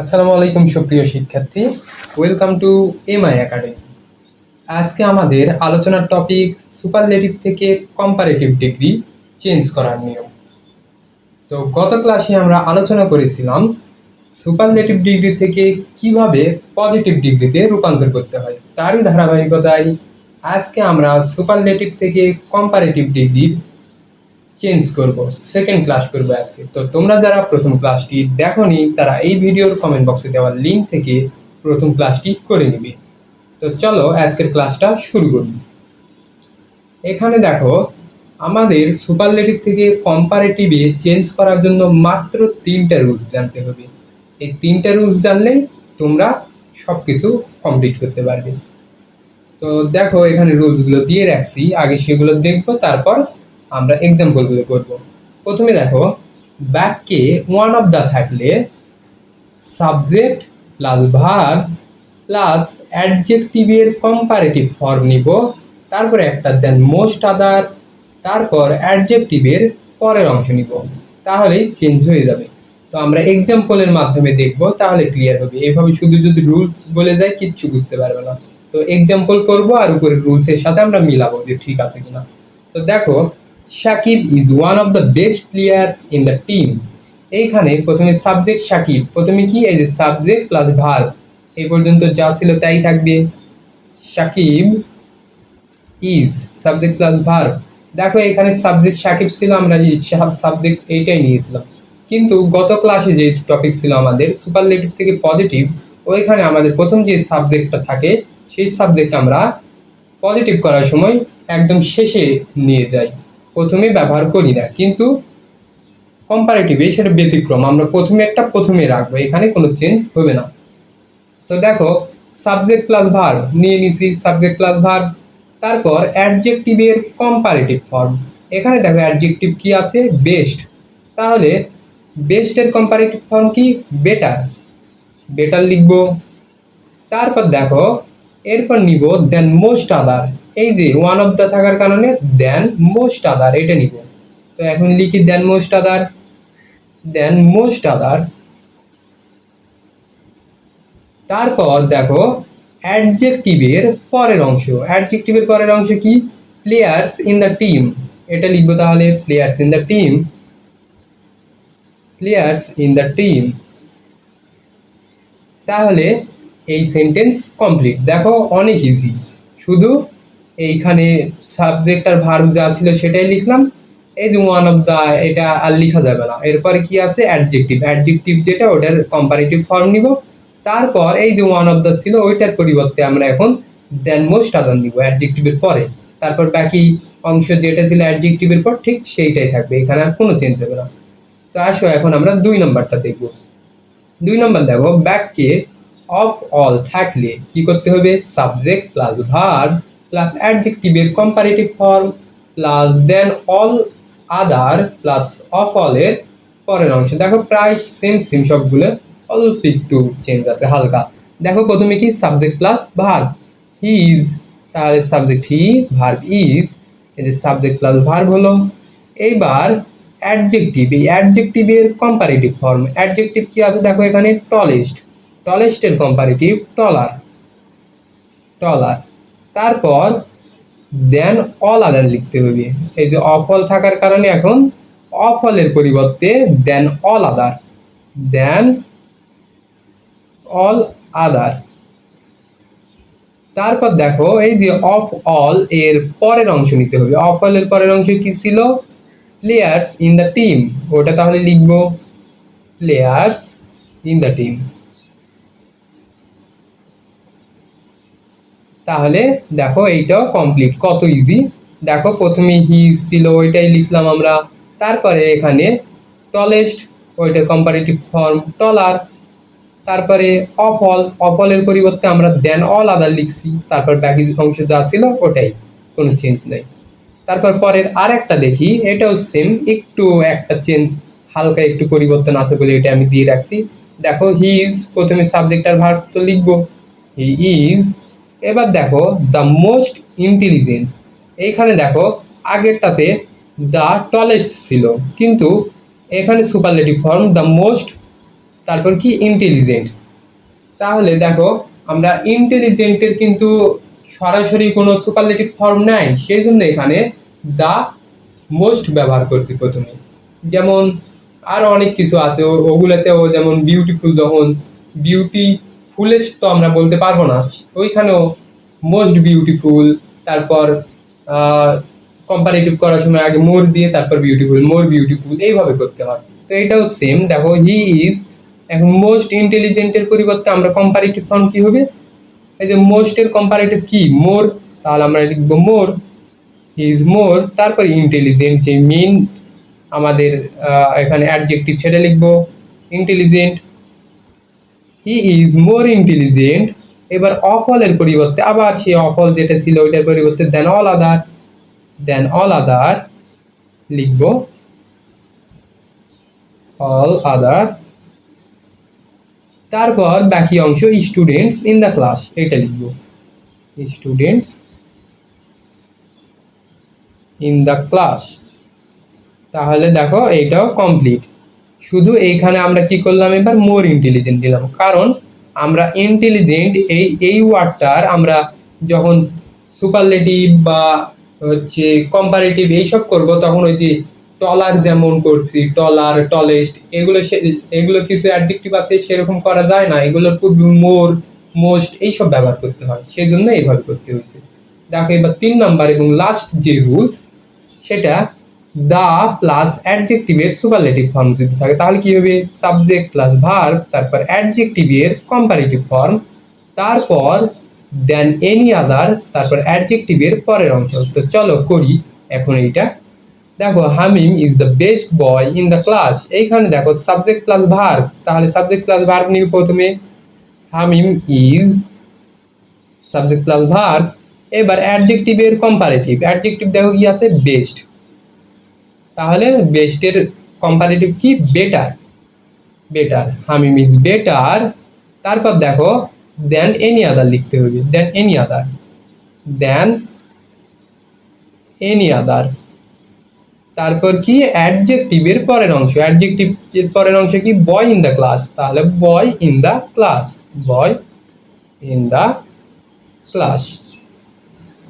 আসসালামু আলাইকুম, সুপ্রিয় শিক্ষার্থী। ওয়েলকাম টু এমআই একাডেমি আজকে আমাদের আলোচনার টপিক সুপারলেটিভ থেকে কম্পারেটিভ ডিগ্রি চেঞ্জ করার নিয়ম। তো গত ক্লাসে আমরা আলোচনা করেছিলাম সুপারলেটিভ ডিগ্রি থেকে কীভাবে পজিটিভ ডিগ্রিতে রূপান্তর করতে হয়। তারই ধারাবাহিকতায় আজকে আমরা সুপারলেটিভ থেকে কম্পারেটিভ ডিগ্রির চেঞ্জ করব সেকেন্ড ক্লাস করব আজকে। তো তোমরা যারা প্রথম ক্লাসটি দেখোনি, তারা এই ভিডিওর কমেন্ট বক্সে দেওয়া লিঙ্ক থেকে প্রথম ক্লাসটি করে নিবে। তো চলো আজকের ক্লাসটা শুরু করি। এখানে দেখো, আমাদের সুপারলেটিভ থেকে কম্পারেটিভে চেঞ্জ করার জন্য মাত্র তিনটা রুলস জানতে হবে। এই তিনটা রুলস জানলেই তোমরা সব কিছু কমপ্লিট করতে পারবে। তো দেখো, এখানে রুলসগুলো দিয়ে রাখছি। আগে সেগুলো দেখব, তারপর আমরা এক্সাম্পলগুলো করব। প্রথমে দেখো বাক্যে ওয়ান অফ দ্য থাকলে সাবজেক্ট প্লাস ভার্ব প্লাস অ্যাডজেক্টিভের কম্পারেটিভ ফর্ম নিব, তারপরে একটা দেন মোস্ট আদার তারপর অ্যাডজেক্টিভের পরের অংশ নিব। তাহলেই চেঞ্জ হয়ে যাবে। তো আমরা এক্সাম্পলের মাধ্যমে দেখব, তাহলে ক্লিয়ার হবে। এভাবে শুধু যদি রুলস বলে যায়, কিচ্ছু বুঝতে পারবে না। তো এক্সাম্পল করব আর উপরে রুলসের সাথে আমরা মিলাবো যে ঠিক আছে কিনা। তো দেখো Sakib is one of the best players in the team এইখানে প্রথমে সাবজেক্ট সাকিব, প্রথমে কি? এই যে সাবজেক্ট প্লাস ভার্ব এই পর্যন্ত যা ছিল তাই থাকবে। Shakib is subject plus verb দেখো এখানে সাবজেক্ট সাকিব ছিল, আমরা সাবজেক্ট এইটাই নিয়েছিলাম। কিন্তু গত ক্লাসে যে টপিক ছিল আমাদের সুপার সুপারলেটিভ থেকে পজিটিভ ওইখানে আমাদের প্রথম যে সাবজেক্টটা থাকে, সেই সাবজেক্ট আমরা পজিটিভ করার সময় একদম শেষে নিয়ে যাই। প্রথমে ব্যবহার করি না, কিন্তু কম্পারেটিভে সেটা ব্যতিক্রম। আমরা প্রথমে একটা, প্রথমে রাখব। এখানে কোনো চেঞ্জ হবে না। তো দেখো সাবজেক্ট প্লাস ভার নিয়ে নিছি সাবজেক্ট প্লাস ভার তারপর অ্যাডজেক্টিভের কম্পারেটিভ ফর্ম এখানে দেখো অ্যাডজেক্টিভ কি আছে? বেস্ট তাহলে বেস্টের কম্পারেটিভ ফর্ম কি? বেটার বেটার লিখব। তারপর দেখো, এরপর নিব দেন মোস্ট আদার এই যে ওয়ান অফ দ্য থাকার কারণে দেন মোস্ট আদার এটা নিব। তো এখন লিখি দেন মোস্ট আদার দেন মোস্ট আদার তারপর দেখো অ্যাডজেক্টিভের পরের অংশ। অ্যাডজেক্টিভের পরের অংশ কি? প্লেয়ার্স ইন দ্য টিম এটা লিখব তাহলে players in the team players in the team তাহলে এই সেন্টেন্স কমপ্লিট দেখো, অনেক ইজি শুধু এইখানে সাবজেক্ট আর ভার্ব যা ছিল সেটাই লিখলাম। এই যে ওয়ান অফ দ্য এটা আর লেখা যাবে না। এরপরে কি আছে? অ্যাডজেক্টিভ অ্যাডজেক্টিভ যেটা, ওটার কম্পারেটিভ ফর্ম নিব। তারপর এই যে ওয়ান অফ দ্য ছিল, ওইটার পরিবর্তে আমরা এখন দেন মোস্ট আদার নিব অ্যাডজেক্টিভের পরে। তারপর বাকি অংশ যেটা ছিল অ্যাডজেক্টিভের পর, ঠিক সেইটাই থাকবে। এখানে আর কোনো চেঞ্জ হবে না। তো আসো, এখন আমরা দুই নম্বরটা দেখব। দুই নম্বর দেখো ব্যাককে অফ অল থাকলে কি করতে হবে? Subject plus verb plus অ্যাডজেক্টিভের comparative form plus than all other plus of অলের পরের অংশ। দেখো প্রায় সেম সেম সবগুলো। অল্প একটু চেঞ্জ আছে, হালকা। দেখো প্রথমে কি? Subject plus verb he is তাহলে সাবজেক্ট হি ভার্ব ইজ এই যে সাবজেক্ট প্লাস ভার্ব হলো। এইবার অ্যাডজেক্টিভ এই অ্যাডজেক্টিভের কম্পারেটিভ ফর্ম অ্যাডজেক্টিভ কি আছে? দেখো এখানে টলেস্ট টলেস্টের কম্পারেটিভ টলার টলার তারপর দেন অল আদার লিখতে হবে। এই যে অফল থাকার কারণে এখন অফলের পরিবর্তে দেন অল আদার দেন অল আদার তারপর দেখো, এই যে অফ অল এর পরের অংশ নিতে হবে। অফ অল এর পরের অংশ কি ছিল? প্লেয়ার্স ইন দ্য টিম ওটা তাহলে লিখব। প্লেয়ার্স ইন দ্য টিম তাহলে দেখো এইটাও কমপ্লিট কত ইজি দেখো প্রথমে হি ছিল, ওইটাই লিখলাম আমরা। তারপরে এখানে টলেস্ট ওইটার কম্পারেটিভ ফর্ম টলার তারপরে অফল অফলের পরিবর্তে আমরা দেন অল আদার লিখছি। তারপর বাকি অংশ যা ছিল, ওটাই। কোনো চেঞ্জ নেই। তারপর পরের আর একটা দেখি, এটাও সেম একটু একটা চেঞ্জ হালকা একটু পরিবর্তন আছে বলে এটা আমি দিয়ে রাখছি। দেখো হি ইজ প্রথমে সাবজেক্ট আর তো লিখব। হি ইজ এবার দেখো দ্য মোস্ট ইন্টেলিজেন্স এইখানে দেখো, আগেরটাতে দ্য টলেস্ট ছিল। কিন্তু এখানে সুপারলেটিভ ফর্ম দ্য মোস্ট তারপর কি ইন্টেলিজেন্ট তাহলে দেখো, আমরা ইন্টেলিজেন্টের কিন্তু সরাসরি কোনো সুপারলেটিভ ফর্ম নাই সেই জন্য এখানে দ্য মোস্ট ব্যবহার করছি প্রথমে। যেমন আরও অনেক কিছু আছে ওগুলোতেও যেমন বিউটিফুল যখন বিউটি ফুলেস্ট তো আমরা বলতে পারব না। ওইখানেও মোস্ট বিউটিফুল, তারপর কম্পারেটিভ করার সময় আগে মোর দিয়ে তারপর বিউটিফুল, মোর বিউটিফুল, এইভাবে করতে হয়। তো এটাও সেম দেখো হি ইজ এখন মোস্ট ইন্টেলিজেন্টের পরিবর্তে আমরা কম্পারেটিভ ফর্ম কি হবে? এই যে মোস্টের কম্পারেটিভ কি? মোর, তাহলে আমরা লিখব মোর ইজ মোর তারপর ইন্টেলিজেন্ট যে মেন আমাদের এখানে অ্যাডজেক্টিভ সেটা লিখব। Intelligent he is more intelligent এবার অফলের পরিবর্তে আবার সে অফল যেটা ছিল ওইটার পরিবর্তে দেন অল আদার দেন অল আদার লিখব। অল আদার তারপর বাকি অংশ স্টুডেন্টস ইন দ্য ক্লাস এটা লিখব। স্টুডেন্টস ইন দ্য ক্লাস তাহলে দেখো এইটাও কমপ্লিট শুধু এইখানে আমরা কি করলাম? এবার মোর ইন্টেলিজেন্ট দিলাম। কারণ আমরা ইন্টেলিজেন্ট এই এই ওয়ার্ডটার আমরা যখন সুপারলেটিভ বা হচ্ছে কম্পারেটিভ এইসব করব, তখন ওই যে টলার যেমন করছি টলার টলেস্ট এগুলো এগুলো কিছু অ্যাডজেক্টিভ আছে, সেরকম করা যায় না। এগুলোর পূর্বে মোর মোস্ট এইসব ব্যবহার করতে হয়। সেই জন্য এইভাবে করতে হয়েছে। দেখো এবার তিন নাম্বার এবং লাস্ট যে রুলস সেটা দা প্লাস অ্যাডজেক্টিভের সুপারলেটিভ ফর্ম যদি থাকে, তাহলে কি হবে? সাবজেক্ট প্লাস ভার্ব তারপর অ্যাডজেক্টিভের কম্পারেটিভ ফর্ম তারপর দেন এনি আদার তারপর অ্যাডজেক্টিভের পরের অংশ। তো চলো করি এখন এইটা। দেখো, Hamim is the best boy in the class এইখানে দেখো সাবজেক্ট প্লাস ভার্ব তাহলে সাবজেক্ট প্লাস ভার্ব নিয়ে প্রথমে। Hamim is subject plus verb এবার অ্যাডজেক্টিভের কম্পারেটিভ অ্যাডজেক্টিভ দেখো কি আছে? বেস্ট তাহলে বেস্টের কম্পারেটিভ কি? Better better Hamim is better তারপর দেখো দেন এনি আদার লিখতে হবে। Than any other than any other তারপর কি? অ্যাডজেক্টিভের পরের অংশ। অ্যাডজেক্টিভ এর পরের অংশ কি? বয় ইন দ্য ক্লাস তাহলে boy in the class boy in the class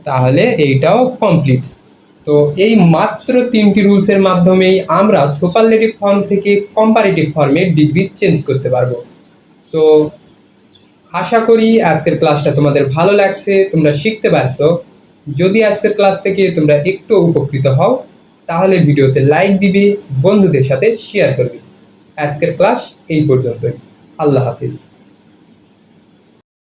তাহলে এইটাও কমপ্লিট তো এই মাত্র তিনটি রুলসের মাধ্যমেই আমরা সুপারলেটিভ ফর্ম থেকে কম্পারেটিভ ফর্মে ডিগ্রি চেঞ্জ করতে পারব। তো আশা করি আজকের ক্লাসটা তোমাদের ভালো লাগছে, তোমরা শিখতে পারছ। যদি আজকের ক্লাস থেকে তোমরা একটু উপকৃত হও, তাহলে ভিডিওতে লাইক দিবে, বন্ধুদের সাথে শেয়ার করবে। আজকের ক্লাস এই পর্যন্তই। আল্লাহ হাফিজ।